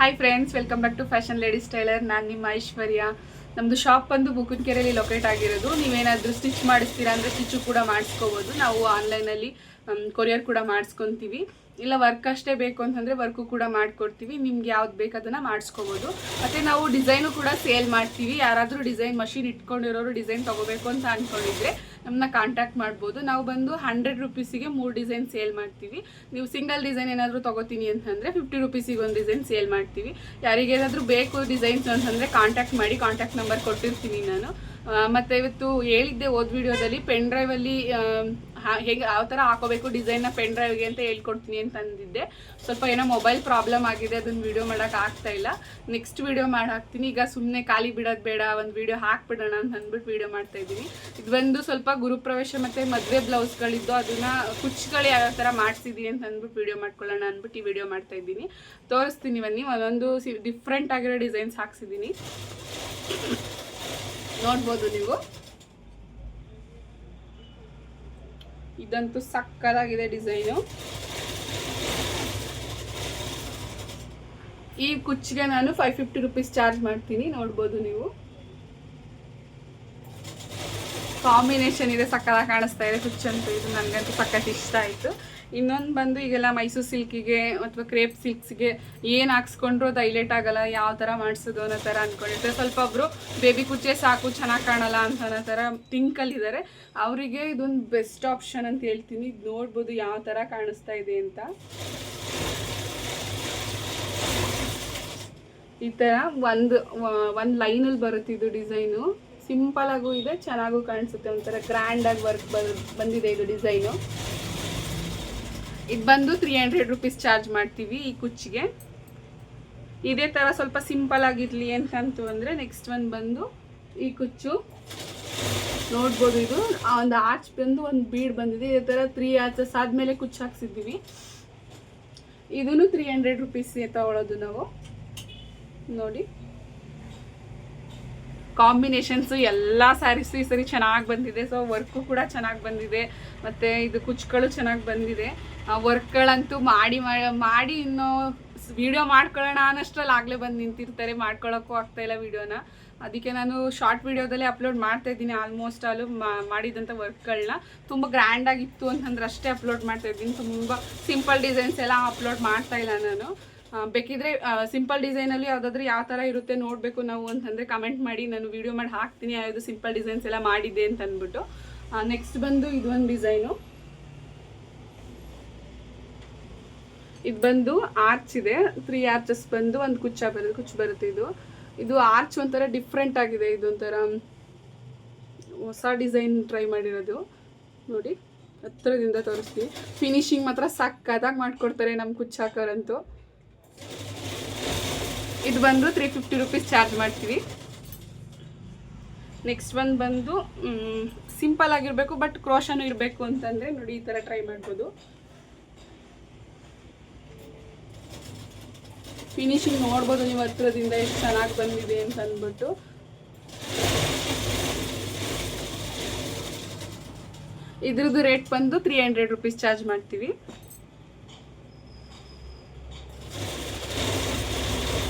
Hi friends welcome back to fashion ladies tailor ನಾನು ನಿಮ್ಮ ಐಶ್ವರ್ಯ. ನಮ್ಮದು ಶಾಪ್ ಬಂದು ಬುಕ್ಕನಕೆರೆಯಲ್ಲಿ ಲೊಕೇಟ್ ಆಗಿರೋದು. ನೀವೇನಾದರೂ ಸ್ಟಿಚ್ ಮಾಡಿಸ್ತೀರಾ ಅಂದರೆ ಸ್ಟಿಚ್ಚು ಕೂಡ ಮಾಡಿಸ್ಕೋಬೋದು. ನಾವು ಆನ್ಲೈನಲ್ಲಿ ಕೊರಿಯರ್ ಕೂಡ ಮಾಡಿಸ್ಕೊತೀವಿ. ಇಲ್ಲ ವರ್ಕ್ ಅಷ್ಟೇ ಬೇಕು ಅಂತಂದರೆ ವರ್ಕು ಕೂಡ ಮಾಡಿಕೊಡ್ತೀವಿ. ನಿಮ್ಗೆ ಯಾವ್ದು ಬೇಕು ಅದನ್ನು ಮಾಡಿಸ್ಕೋಬೋದು. ಮತ್ತು ನಾವು ಡಿಸೈನು ಕೂಡ ಸೇಲ್ ಮಾಡ್ತೀವಿ. ಯಾರಾದರೂ ಡಿಸೈನ್ ಮಷಿನ್ ಇಟ್ಕೊಂಡಿರೋರು ಡಿಸೈನ್ ತೊಗೋಬೇಕು ಅಂತ ಅಂದ್ಕೊಂಡಿದ್ರೆ ನಮ್ಮನ್ನ ಕಾಂಟ್ಯಾಕ್ಟ್ ಮಾಡ್ಬೋದು. ನಾವು ಬಂದು ಹಂಡ್ರೆಡ್ ರುಪೀಸಿಗೆ ಮೂರು ಡಿಸೈನ್ ಸೇಲ್ ಮಾಡ್ತೀವಿ. ನೀವು ಸಿಂಗಲ್ ಡಿಸೈನ್ ಏನಾದರೂ ತೊಗೋತೀನಿ ಅಂತಂದರೆ ಫಿಫ್ಟಿ ರುಪೀಸಿಗೆ ಒಂದು ಡಿಸೈನ್ ಸೇಲ್ ಮಾಡ್ತೀವಿ. ಯಾರಿಗೇನಾದರೂ ಬೇಕು ಡಿಸೈನ್ಸ್ ಅಂತಂದರೆ ಕಾಂಟ್ಯಾಕ್ಟ್ ಮಾಡಿ, ಕಾಂಟ್ಯಾಕ್ಟ್ ನಂಬರ್ ಕೊಟ್ಟಿರ್ತೀನಿ ನಾನು. ಮತ್ತು ಇವತ್ತು ಹೇಳಿದ್ದೆ ಓದ್ ವಿಡಿಯೋದಲ್ಲಿ ಪೆನ್ ಡ್ರೈವಲ್ಲಿ ಹೇಗೆ ಯಾವ ಥರ ಹಾಕೋಬೇಕು ಡಿಸೈನ್ನ ಪೆನ್ ಡ್ರೈವ್ಗೆ ಅಂತ ಹೇಳ್ಕೊಡ್ತೀನಿ ಅಂತ ಅಂದಿದ್ದೆ. ಸ್ವಲ್ಪ ಏನೋ ಮೊಬೈಲ್ ಪ್ರಾಬ್ಲಮ್ ಆಗಿದೆ, ಅದನ್ನ ವಿಡಿಯೋ ಮಾಡೋಕೆ ಆಗ್ತಾ ಇಲ್ಲ. ನೆಕ್ಸ್ಟ್ ವಿಡಿಯೋ ಮಾಡಿ ಹಾಕ್ತೀನಿ. ಈಗ ಸುಮ್ಮನೆ ಖಾಲಿ ಬಿಡೋದು ಬೇಡ, ಒಂದು ವಿಡಿಯೋ ಹಾಕ್ಬಿಡೋಣ ಅಂತ ಅಂದ್ಬಿಟ್ಟು ವಿಡಿಯೋ ಮಾಡ್ತಾ ಇದ್ದೀನಿ. ಇದು ಒಂದು ಸ್ವಲ್ಪ ಗುರುಪ್ರವೇಶ ಮತ್ತು ಮದುವೆ ಬ್ಲೌಸ್ಗಳಿದ್ದು ಅದನ್ನ ಕುಚ್ಚುಗಳು ಯಾವ ಥರ ಮಾಡಿಸಿದ್ದೀನಿ ಅಂತ ಅಂದ್ಬಿಟ್ಟು ವಿಡಿಯೋ ಮಾಡ್ಕೊಳ್ಳೋಣ ಅಂದ್ಬಿಟ್ಟು ಈ ವಿಡಿಯೋ ಮಾಡ್ತಾ ಇದ್ದೀನಿ. ತೋರಿಸ್ತೀನಿ ಬನ್ನಿ, ಒಂದೊಂದು ಸಿ ಡಿಫ್ರೆಂಟ್ ಆಗಿರೋ ಡಿಸೈನ್ಸ್ ಹಾಕ್ಸಿದ್ದೀನಿ. ನೋಡ್ಬೋದು ನೀವು. ಇದಂತೂ ಸಕ್ಕದಾಗಿದೆ ಡಿಸೈನು. ಈ ಕುಚ್ಚಿಗೆ ನಾನು ಫೈವ್ ಫಿಫ್ಟಿ ರುಪೀಸ್ ಚಾರ್ಜ್ ಮಾಡ್ತೀನಿ, ನೋಡ್ಬೋದು ನೀವು. ಕಾಂಬಿನೇಷನ್ ಇದೆ, ಸಕ್ಕದಾಗಿ ಕಾಣಿಸ್ತಾ ಇದೆ ಕುಚ್ಚಂತೂ. ಇದು ನನಗಂತೂ ಸಖತ್ ಇಷ್ಟ ಆಯಿತು. ಇನ್ನೊಂದು ಬಂದು ಈಗೆಲ್ಲ ಮೈಸೂರು ಸಿಲ್ಕಿಗೆ ಅಥವಾ ಕ್ರೇಪ್ ಸಿಲ್ಕ್ಸ್ಗೆ ಏನು ಹಾಕ್ಸ್ಕೊಂಡ್ರು ಅದು ಹೈಲೈಟ್ ಆಗಲ್ಲ, ಯಾವ ಥರ ಮಾಡಿಸೋದು ಅನ್ನೋ ಥರ ಅಂದ್ಕೊಂಡಿರ್ತಾರೆ ಸ್ವಲ್ಪ ಒಬ್ಬರು ಬೇಬಿ ಕುಚ್ಚೆ ಸಾಕು, ಚೆನ್ನಾಗಿ ಕಾಣಲ್ಲ ಅಂತ ಅನ್ನೋ ಥರ ಪಿಂಕಲ್ಲಿದ್ದಾರೆ ಅವರಿಗೆ ಇದೊಂದು ಬೆಸ್ಟ್ ಆಪ್ಷನ್ ಅಂತ ಹೇಳ್ತೀನಿ. ಇದು ನೋಡ್ಬೋದು ಯಾವ ಥರ ಕಾಣಿಸ್ತಾ ಇದೆ ಅಂತ. ಈ ಥರ ಒಂದು ಒಂದು ಲೈನಲ್ಲಿ ಇದು ಡಿಸೈನು ಸಿಂಪಲ್ ಆಗೂ ಇದೆ, ಚೆನ್ನಾಗೂ ಕಾಣಿಸುತ್ತೆ ಒಂಥರ ಗ್ರ್ಯಾಂಡ್ ಆಗಿ ವರ್ಕ್ ಬಂದಿದೆ ಇದು ಡಿಸೈನು ಇದು ಬಂದು ತ್ರೀ ಹಂಡ್ರೆಡ್ ರುಪೀಸ್ ಚಾರ್ಜ್ ಮಾಡ್ತೀವಿ ಈ ಕುಚ್ಚಿಗೆ. ಇದೇ ಥರ ಸ್ವಲ್ಪ ಸಿಂಪಲ್ ಆಗಿರಲಿ ಅಂತಂತು ಅಂದರೆ ನೆಕ್ಸ್ಟ್ ಒಂದು ಬಂದು ಈ ಕುಚ್ಚು. ನೋಡ್ಬೋದು ಇದು. ಒಂದು ಆರ್ಚ್ ಬಂದು ಒಂದು ಬೀಡ್ ಬಂದಿದೆ. ಇದೇ ಥರ ತ್ರೀ ಆರ್ಚಸ್ ಆದಮೇಲೆ ಕುಚ್ಚು ಹಾಕ್ಸಿದ್ದೀವಿ. ಇದೂ ತ್ರೀ ಹಂಡ್ರೆಡ್ ರುಪೀಸ್ ತಗೊಳ್ಳೋದು ನಾವು. ನೋಡಿ. ಕಾಂಬಿನೇಷನ್ಸು ಎಲ್ಲ ಸ್ಯಾರೀಸು ಈ ಸರಿ ಚೆನ್ನಾಗಿ ಬಂದಿದೆ. ಸೊ ವರ್ಕು ಕೂಡ ಚೆನ್ನಾಗಿ ಬಂದಿದೆ. ಮತ್ತು ಇದು ಕುಚ್ಗಳು ಚೆನ್ನಾಗಿ ಬಂದಿದೆ. ವರ್ಕ್ಗಳಂತೂ ಮಾಡಿ ಮಾಡಿ ಇನ್ನೂ ವಿಡಿಯೋ ಮಾಡ್ಕೊಳ್ಳೋಣ ಅನ್ನೋಷ್ಟ್ರಲ್ಲಿ ಆಗಲೇ ಬಂದು ನಿಂತಿರ್ತಾರೆ. ಮಾಡ್ಕೊಳ್ಳೋಕ್ಕೂ ಆಗ್ತಾ ಇಲ್ಲ ವಿಡಿಯೋನ ಅದಕ್ಕೆ ನಾನು ಶಾರ್ಟ್ ವಿಡಿಯೋದಲ್ಲಿ ಅಪ್ಲೋಡ್ ಮಾಡ್ತಾ ಇದ್ದೀನಿ ಆಲ್ಮೋಸ್ಟ್ ಆಲು ಮಾಡಿದಂಥ ವರ್ಕ್ಗಳನ್ನ ತುಂಬ ಗ್ರ್ಯಾಂಡ್ ಆಗಿತ್ತು ಅಂತಂದ್ರೆ ಅಷ್ಟೇ ಅಪ್ಲೋಡ್ ಮಾಡ್ತಾ ಇದ್ದೀನಿ. ತುಂಬ ಸಿಂಪಲ್ ಡಿಸೈನ್ಸ್ ಎಲ್ಲ ಅಪ್ಲೋಡ್ ಮಾಡ್ತಾ ಇಲ್ಲ ನಾನು. ಬೇಕಿದ್ರೆ ಸಿಂಪಲ್ ಡಿಸೈನಲ್ಲಿ ಯಾವುದಾದ್ರೂ ಯಾವ ಥರ ಇರುತ್ತೆ ನೋಡಬೇಕು ನಾವು ಅಂತಂದರೆ ಕಮೆಂಟ್ ಮಾಡಿ. ನಾನು ವಿಡಿಯೋ ಮಾಡಿ ಹಾಕ್ತೀನಿ ಯಾವುದು ಸಿಂಪಲ್ ಡಿಸೈನ್ಸ್ ಎಲ್ಲ ಮಾಡಿದ್ದೆ ಅಂತ ಅಂದ್ಬಿಟ್ಟು. ನೆಕ್ಸ್ಟ್ ಬಂದು ಇದು ಒಂದು ಡಿಸೈನು ಇದು ಬಂದು ಆರ್ಚ್ ಇದೆ. ತ್ರೀ ಆರ್ಚಸ್ ಬಂದು ಒಂದು ಕುಚ್ಚ ಬರುತ್ತೆ, ಕುಚ್ಚು ಬರುತ್ತೆ ಇದು. ಇದು ಆರ್ಚ್ ಒಂಥರ ಡಿಫ್ರೆಂಟ್ ಆಗಿದೆ, ಇದು ಒಂಥರ ಹೊಸ ಡಿಸೈನ್ ಟ್ರೈ ಮಾಡಿರೋದು. ನೋಡಿ, ಹತ್ರದಿಂದ ತೋರಿಸ್ತೀವಿ ಫಿನಿಶಿಂಗ್ ಮಾತ್ರ ಸಕ್ಕದಾಗಿ ಮಾಡಿಕೊಡ್ತಾರೆ ನಮ್ಮ ಕುಚ್ಚಾಕರಂತೂ ಇದು ಬಂದು ತ್ರೀ ಫಿಫ್ಟಿ ರುಪೀಸ್ ಚಾರ್ಜ್ ಮಾಡ್ತೀವಿ. ನೆಕ್ಸ್ಟ್ ಒಂದು ಬಂದು ಸಿಂಪಲ್ ಆಗಿರಬೇಕು ಬಟ್ ಕ್ರೋಶನೂ ಇರಬೇಕು ಅಂತಂದರೆ ನೋಡಿ ಈ ಥರ ಟ್ರೈ ಮಾಡ್ಬೋದು. ಫಿನಿಶಿಂಗ್ ನೋಡ್ಬೋದು ನೀವು ಹತ್ರದಿಂದ ಎಷ್ಟು ಚೆನ್ನಾಗಿ ಬಂದಿದೆ ಅಂತ ಅಂದ್ಬಿಟ್ಟು. ಇದ್ರದ್ದು ರೇಟ್ ಬಂದು ತ್ರೀ ಹಂಡ್ರೆಡ್ ರುಪೀಸ್ ಚಾರ್ಜ್ ಮಾಡ್ತೀವಿ.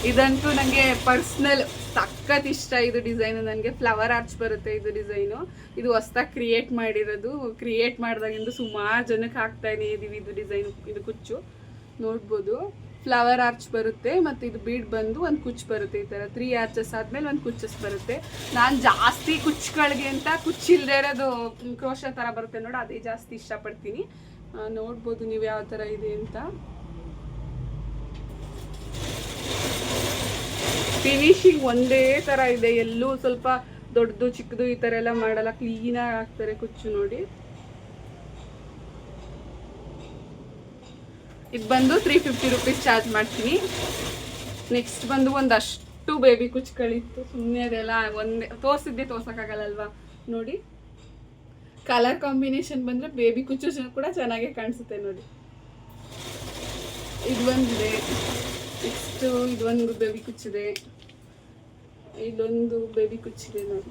ಇದಂತೂ ನನಗೆ ಪರ್ಸ್ನಲ್ ಸಖತ್ ಇಷ್ಟ ಇದು ಡಿಸೈನು ನನಗೆ ಫ್ಲವರ್ ಆರ್ಚ್ ಬರುತ್ತೆ ಇದು ಡಿಸೈನು ಇದು ಹೊಸ್ದಾಗಿ ಕ್ರಿಯೇಟ್ ಮಾಡಿರೋದು. ಕ್ರಿಯೇಟ್ ಮಾಡಿದಾಗಿಂದ ಸುಮಾರು ಜನಕ್ಕೆ ಹಾಕ್ತಾ ಇದೀವಿ ಇದು ಡಿಸೈನ್ ಇದು ಕುಚ್ಚು. ನೋಡ್ಬೋದು. ಫ್ಲವರ್ ಆರ್ಚ್ ಬರುತ್ತೆ ಮತ್ತು ಇದು ಬೀಡ್ ಬಂದು ಒಂದು ಕುಚ್ಚು ಬರುತ್ತೆ ಈ ಥರ ತ್ರೀ ಆರ್ಚಸ್ ಆದಮೇಲೆ ಒಂದು ಕುಚ್ಚಸ್ ಬರುತ್ತೆ. ನಾನು ಜಾಸ್ತಿ ಕುಚ್ಚುಗಳಿಗೆ ಅಂತ ಕುಚ್ಚಿಲ್ಲದೆ ಇರೋದು ಕ್ರೋಶ ಥರ ಬರುತ್ತೆ ನೋಡಿ, ಅದೇ ಜಾಸ್ತಿ ಇಷ್ಟಪಡ್ತೀನಿ. ನೋಡ್ಬೋದು ನೀವು ಯಾವ ಥರ ಇದೆ ಅಂತ. ಫಿನಿಶಿಂಗ್ ಒಂದೇ ಥರ ಇದೆ. ಎಲ್ಲೂ ಸ್ವಲ್ಪ ದೊಡ್ಡದು, ಚಿಕ್ಕದು ಈ ಥರ ಎಲ್ಲ ಮಾಡಲ್ಲ. ಕ್ಲೀನಾಗಿ ಹಾಕ್ತಾರೆ ಕುಚ್ಚು ನೋಡಿ. ಇದು ಬಂದು ತ್ರೀ ಫಿಫ್ಟಿ ರುಪೀಸ್ ಚಾರ್ಜ್ ಮಾಡ್ತೀನಿ. ನೆಕ್ಸ್ಟ್ ಬಂದು ಒಂದಷ್ಟು ಬೇಬಿ ಕುಚ್ಚುಗಳಿತ್ತು. ಸುಮ್ಮನೆ ಅದೆಲ್ಲ ಒಂದೇ, ತೋರಿಸಿದ್ದೆ, ತೋರ್ಸೋಕ್ಕಾಗಲ್ಲಲ್ವಾ? ನೋಡಿ. ಕಲರ್ ಕಾಂಬಿನೇಷನ್ ಬಂದರೆ ಬೇಬಿ ಕುಚ್ಚು ಕೂಡ ಚೆನ್ನಾಗೇ ಕಾಣಿಸುತ್ತೆ ನೋಡಿ. ಇದು ಒಂದಿದೆ ನೆಕ್ಸ್ಟು ಇದೊಂದು ಬೇಬಿ ಕುಚ್ಚಿದೆ. ಇಲ್ಲೊಂದು ಬೇಬಿ ಕುಚ್ಚಿದೆ ನೋಡಿ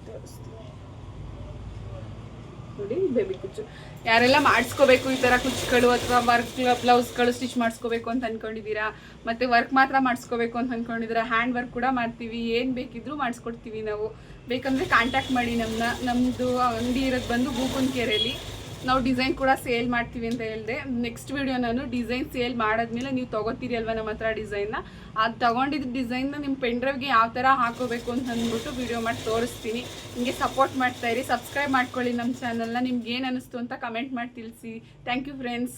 ನೋಡಿ ಬೇಬಿ ಕುಚ್ಚು. ಯಾರೆಲ್ಲ ಮಾಡಿಸ್ಕೋಬೇಕು ಈ ಥರ ಕುಚ್ಚುಗಳು ಅಥವಾ ವರ್ಕ್ ಬ್ಲೌಸ್ಗಳು ಸ್ಟಿಚ್ ಮಾಡಿಸ್ಕೋಬೇಕು ಅಂತ ಅನ್ಕೊಂಡಿದ್ದೀರಾ? ಮತ್ತು ವರ್ಕ್ ಮಾತ್ರ ಮಾಡಿಸ್ಕೋಬೇಕು ಅಂತ ಅನ್ಕೊಂಡಿದ್ರ ಹ್ಯಾಂಡ್ ವರ್ಕ್ ಕೂಡ ಮಾಡ್ತೀವಿ. ಏನು ಬೇಕಿದ್ರು ಮಾಡಿಸ್ಕೊಡ್ತೀವಿ ನಾವು. ಬೇಕಂದರೆ ಕಾಂಟ್ಯಾಕ್ಟ್ ಮಾಡಿ ನಮ್ಮನ್ನ ನಮ್ಮದು ಅಂಗಡಿ ಇರೋದು ಬಂದು ಬೂಕುನ್ಕೆರೆಯಲ್ಲಿ ನಾವು ಡಿಸೈನ್ ಕೂಡ ಸೇಲ್ ಮಾಡ್ತೀವಿ ಅಂತ ಹೇಳಿದೆ. ನೆಕ್ಸ್ಟ್ ವಿಡಿಯೋ ನಾನು ಡಿಸೈನ್ ಸೇಲ್ ಮಾಡಿದ್ಮೇಲೆ ನೀವು ತೊಗೋತೀರಿ ಅಲ್ವಾ ನಮ್ಮ ಹತ್ರ ಡಿಸೈನ್ನ ಅದು ತೊಗೊಂಡಿದ್ದ ಡಿಸೈನ್ನ ನಿಮ್ಮ ಪೆಂಡ್ರೈವ್ಗೆ ಯಾವ ಥರ ಹಾಕೋಬೇಕು ಅಂತ ಅಂದ್ಬಿಟ್ಟು ವಿಡಿಯೋ ಮಾಡಿ ತೋರಿಸ್ತೀನಿ. ನಿಮಗೆ ಸಪೋರ್ಟ್ ಮಾಡ್ತಾಯಿರಿ ಸಬ್ಸ್ಕ್ರೈಬ್ ಮಾಡ್ಕೊಳ್ಳಿ ನಮ್ಮ ಚಾನಲ್ನ ನಿಮ್ಗೆ ಏನು ಅನಿಸ್ತು ಅಂತ ಕಮೆಂಟ್ ಮಾಡಿ ತಿಳಿಸಿ. Thank you friends